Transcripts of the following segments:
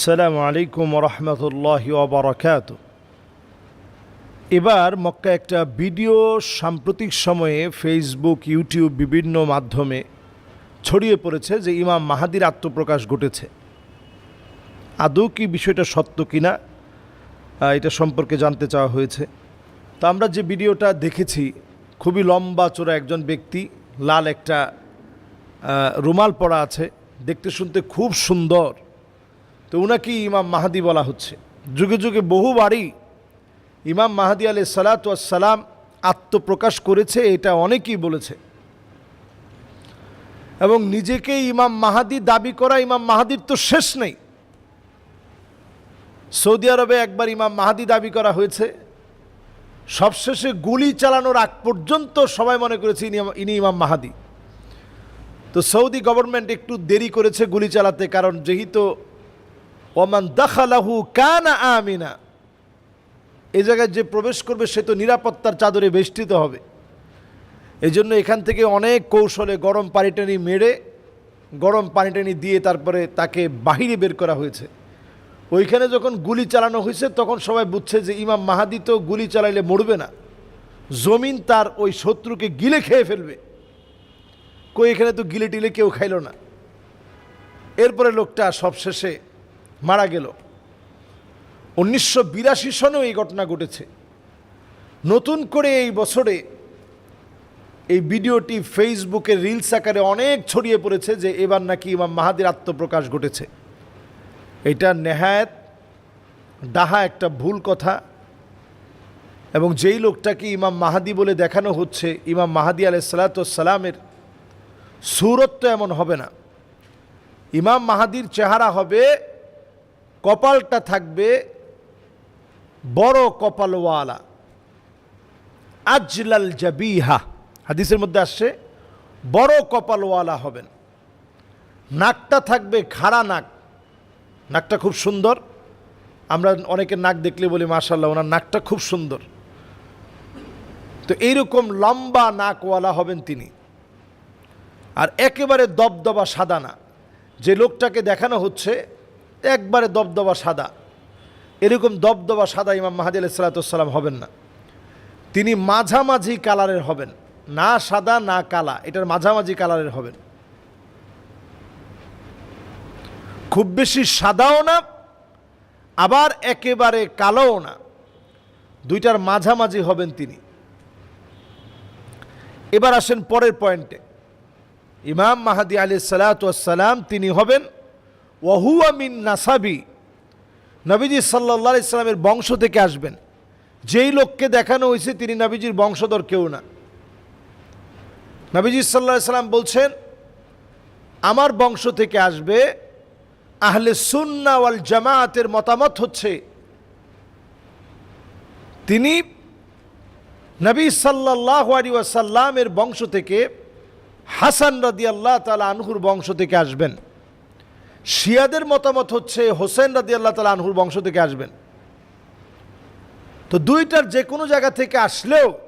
আসসালামু আলাইকুম রহমতুল্লাহ ওবরাকাত এবার মক্কা একটা ভিডিও সাম্প্রতিক সময়ে ফেসবুক ইউটিউব বিভিন্ন মাধ্যমে ছড়িয়ে পড়েছে যে ইমাম মাহাদির আত্মপ্রকাশ ঘটেছে। আদৌ কি বিষয়টা সত্য কিনা এটা সম্পর্কে জানতে চাওয়া হয়েছে। তো আমরা যে ভিডিওটা দেখেছি, খুবই লম্বা চোরা একজন ব্যক্তি, লাল একটা রুমাল পরা আছে, দেখতে শুনতে খুব সুন্দর। তো উনাকেই ইমাম মাহাদি বলা হচ্ছে। যুগে যুগে বহুবারই ইমাম মাহাদি আলি সালাতাম আত্মপ্রকাশ করেছে, এটা অনেকেই বলেছে। এবং নিজেকে ইমাম মাহাদি দাবি করা, ইমাম মাহাদির তো শেষ নেই। সৌদি আরবে একবার ইমাম মাহাদি দাবি করা হয়েছে। সবশেষে গুলি চালানোর আগ পর্যন্ত সবাই মনে করেছে ইনি ইমাম মাহাদি। তো সৌদি গভর্নমেন্ট একটু দেরি করেছে গুলি চালাতে, কারণ যেহেতু ওমান দাখালাহু কানা আমিনা। এই জায়গায় যে প্রবেশ করবে, সে তো নিরাপত্তার চাদরে বেষ্টিত হবে। এই জন্য এখান থেকে অনেক কৌশলে গরম পানিটানি মেরে, গরম পানিটানি দিয়ে তারপরে তাকে বাহিরে বের করা হয়েছে। ওইখানে যখন গুলি চালানো হয়েছে, তখন সবাই বুঝছে যে ইমাম মাহাদি তো গুলি চালাইলে মরবে না। জমিন তার ওই শত্রুকে গিলে খেয়ে ফেলবে। কই এখানে তো গিলে টিলে কেউ খাইল না। এরপরে লোকটা সবশেষে মারা গেল। উনিশশো বিরাশি সনেও এই ঘটনা ঘটেছে। নতুন করে এই বছরে এই ভিডিওটি ফেসবুকে রিলস আকারে অনেক ছড়িয়ে পড়েছে যে এবার নাকি ইমাম মাহাদির আত্মপ্রকাশ ঘটেছে। এটা নেহায়ত ডাহা একটা ভুল কথা এবং যেই লোকটাকে ইমাম মাহাদি বলে দেখানো হচ্ছে, ইমাম মাহাদি আলাইসালাতামের সুরত তো এমন হবে না। ইমাম মাহাদির চেহারা হবে কপালটা থাকবে বড় কপালওয়ালা। আজলাল জাবিহা। হাদিসের মধ্যে আসছে, বড় কপালওয়ালা হবেন। নাকটা থাকবে খাড়া নাক। নাকটা খুব সুন্দর। আমরা অনেকের নাক দেখলে বলি মাশাল্লাহ ওনার নাকটা খুব সুন্দর। তো এইরকম লম্বা নাকওয়ালা হবেন তিনি। আর একেবারে দবদবা সাদা না। যে লোকটাকে দেখানো হচ্ছে একবারে দবদবা সাদা। এরকম দবদবা সাদা ইমাম মাহাদি আলাইসালাতাম হবেন না। তিনি মাঝামাঝি কালারের হবেন। না সাদা, না কালা। এটার মাঝামাঝি কালারের হবেন। খুব বেশি সাদাও না, আবার একেবারে কালোও না। দুইটার মাঝামাঝি হবেন তিনি। এবার আসেন পরের পয়েন্টে। ইমাম মাহাদি আলি সালাতাম তিনি হবেন ওয়াহুয়া মিন নাসাবি। নবীজি সাল্লা ইসলামের বংশ থেকে আসবেন। যেই লোককে দেখানো হয়েছে, তিনি নবীজির বংশধর কেউ না। নবীজি সাল্লাহ সাল্লাম বলছেন, আমার বংশ থেকে আসবে, আহলে সুন্না ওয়াল জামায়াতের মতামত হচ্ছে, তিনি নবী সাল্লাহ আলী ওয়াসাল্লামের বংশ থেকে হাসান রাদি আল্লাহ তালা আনহুর বংশ থেকে আসবেন। শিয়াদের মতামত হচ্ছে হোসেন রাদি আল্লাহ তালা আনহুর বংশ থেকে আসবেন। তো দুইটার যে কোনো জায়গা থেকে আসলেও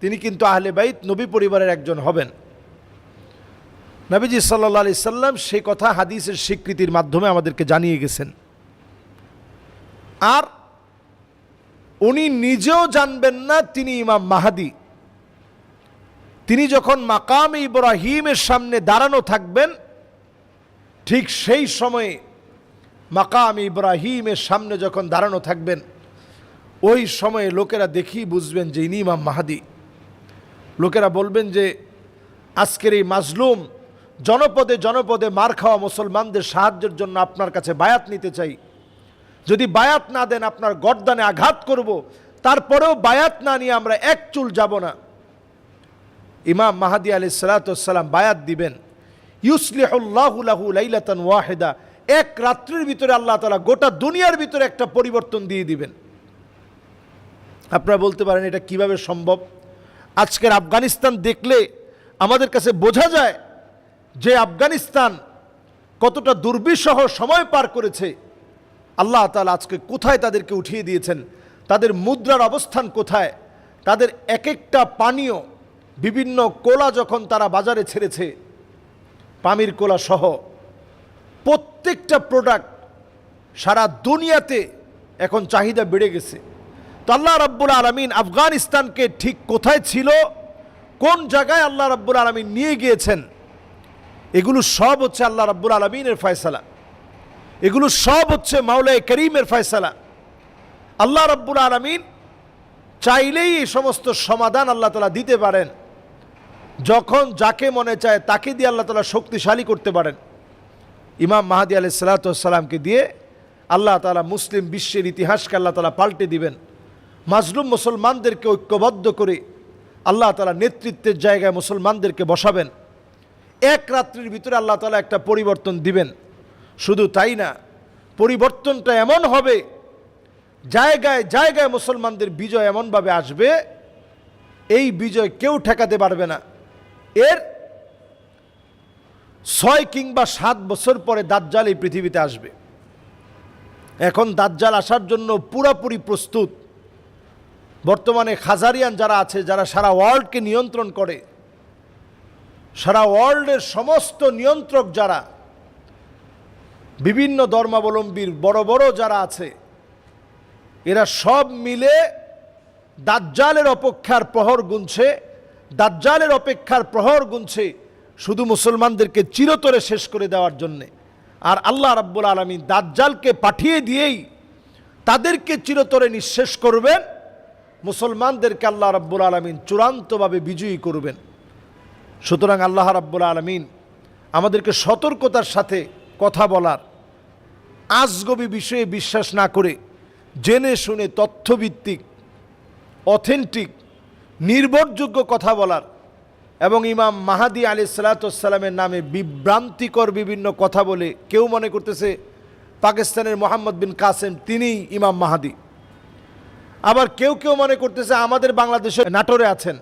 তিনি কিন্তু আহলে বাইত, নবী পরিবারের একজন হবেন। নবীজি সাল্লা আলি সাল্লাম সেই কথা হাদিসের স্বীকৃতির মাধ্যমে আমাদেরকে জানিয়ে গেছেন। আর উনি নিজেও জানবেন না তিনি ইমাম মাহাদি। তিনি যখন মাকাম ইব্রাহিমের সামনে দাঁড়ানো থাকবেন ঠিক সেই সময়ে মাকাম ইব্রাহিমের সামনে যখন দাঁড়ানো থাকবেন, ওই সময়ে লোকেরা দেখি বুঝবেন যে ইনি ইমাম মাহাদি। লোকেরা বলবেন যে, আজকের এই মাজলুম জনপদে জনপদে মার খাওয়া মুসলমানদের সাহায্যের জন্য আপনার কাছে বায়াত নিতে চাই। যদি বায়াত না দেন আপনার গর্দানে আঘাত করব, তারপরেও বায়াত না নিয়ে আমরা এক চুল যাব না। ইমাম মাহাদি আলি সালাতাম বায়াত দিবেন। ইউসলিহুল্লাহুলাহু লাইলাতান ওয়াহেদা। এক রাত্রির ভিতরে আল্লাহ তালা গোটা দুনিয়ার ভিতরে একটা পরিবর্তন দিয়ে দিবেন। আপনারা বলতে পারেন এটা কীভাবে সম্ভব? আজকের আফগানিস্তান দেখলে আমাদের কাছে বোঝা যায় যে আফগানিস্তান কতটা দুর্বিষহ সময় পার করেছে। আল্লাহ তালা আজকে কোথায় তাদেরকে উঠিয়ে দিয়েছেন? তাদের মুদ্রার অবস্থান কোথায়? তাদের এক একটা পানীয় বিভিন্ন কোলা যখন তারা বাজারে ছেড়েছে পামির কোলা সহ প্রত্যেকটা প্রোডাক্ট সারা দুনিয়াতে এখন চাহিদা বেড়ে গেছে। তো আল্লাহ রাব্বুল আলমিন আফগানিস্তানকে ঠিক কোথায় ছিল, কোন জায়গায় আল্লাহ রাব্বুল আলমিন নিয়ে গিয়েছেন, এগুলো সব হচ্ছে আল্লাহ রাব্বুল আলমিনের ফয়সালা। এগুলো সব হচ্ছে মাওলায় করিমের ফয়সালা। আল্লাহ রাব্বুল আলমিন চাইলেই এই সমস্ত সমাধান আল্লাহ তালা দিতে পারেন। যখন যাকে মনে চায় তাকে দিয়ে আল্লাহ তালা শক্তিশালী করতে পারেন। ইমাম মাহাদি আলি সাল্লাতামকে দিয়ে আল্লাহ তালা মুসলিম বিশ্বের ইতিহাসকে আল্লাহ তালা পাল্টে দিবেন। মাজলুম মুসলমানদেরকে ঐক্যবদ্ধ করে আল্লাহ তালা নেতৃত্বের জায়গায় মুসলমানদেরকে বসাবেন। এক রাত্রির ভিতরে আল্লাহ তালা একটা পরিবর্তন দিবেন। শুধু তাই না, পরিবর্তনটা এমন হবে, জায়গায় জায়গায় মুসলমানদের বিজয় এমনভাবে আসবে, এই বিজয় কেউ ঠেকাতে পারবে না। এর ছয় কিংবা সাত বছর পরে দাজ্জাল এই পৃথিবীতে আসবে। এখন দাজ্জাল আসার জন্য পুরোপুরি প্রস্তুত। বর্তমানে খাজারিয়ান যারা আছে, যারা সারা ওয়ার্ল্ডকে নিয়ন্ত্রণ করে, সারা ওয়ার্ল্ডের সমস্ত নিয়ন্ত্রক যারা, বিভিন্ন ধর্মাবলম্বীর বড় বড় যারা আছে, এরা সব মিলে দাজ্জালের অপেক্ষার প্রহর গুনছে। দাজ্জালের অপেক্ষার প্রহর গুনছে শুধু মুসলমানদেরকে চিরতরে শেষ করে দেওয়ার জন্যে। আর আল্লাহ রাব্বুল আলমী দাজ্জালকে পাঠিয়ে দিয়েই তাদেরকে চিরতরে নিঃশেষ করবেন, মুসলমানদেরকে আল্লাহ রাব্বুল আলমিন চূড়ান্তভাবে বিজয়ী করবেন। সুতরাং আল্লাহ রাব্বুল আলমিন আমাদেরকে সতর্কতার সাথে কথা বলার আজগবি বিষয়ে বিশ্বাস না করে জেনে শুনে তথ্যভিত্তিক, অথেন্টিক নির্ভরযোগ্য কথা বলার এবং ইমাম মাহাদি আলি সালাতামের নামে বিভ্রান্তিকর বিভিন্ন কথা বলে কেউ মনে করতেছে পাকিস্তানের মোহাম্মদ বিন কাসেম তিনি ইমাম মাহাদি। আবার কেউ কেউ মনে করতেছে আমাদের বাংলাদেশে নাটোরে আছেন।